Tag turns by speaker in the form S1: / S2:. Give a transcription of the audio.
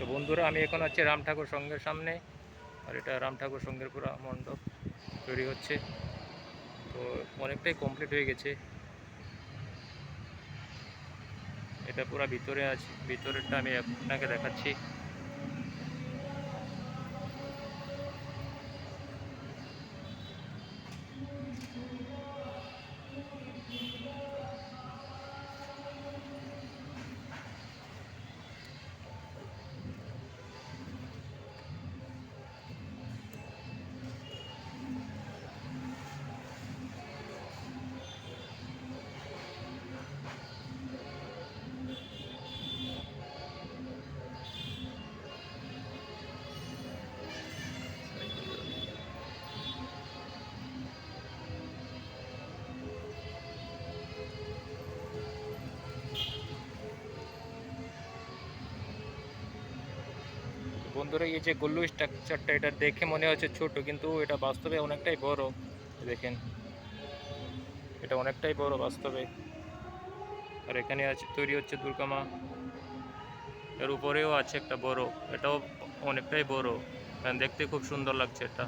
S1: তো বন্ধুরা, আমি এখন আছি রাম ঠাকুর সংঘের সামনে। আর এটা রাম ঠাকুর সংঘের পুরো মণ্ডপ তৈরি হচ্ছে। তো অনেকটাই কমপ্লিট হয়ে গেছে। এটা পুরো ভিতরে আছে। ভিতরেরটা আমি আপনাকে দেখাচ্ছি। বন্ধুরা, এই যে গোল্লু স্ট্রাকচারটা এটা দেখে মনে হচ্ছে ছোট, কিন্তু এটা বাস্তবে অনেকটাই বড়। দেখেন, এটা অনেকটাই বড় বাস্তবে। আর এখানে আছে, তৈরি হচ্ছে দুর্গামা এর উপরেও আছে একটা বড়, এটাও অনেকটাই বড়। দেখতে খুব সুন্দর লাগছে এটা।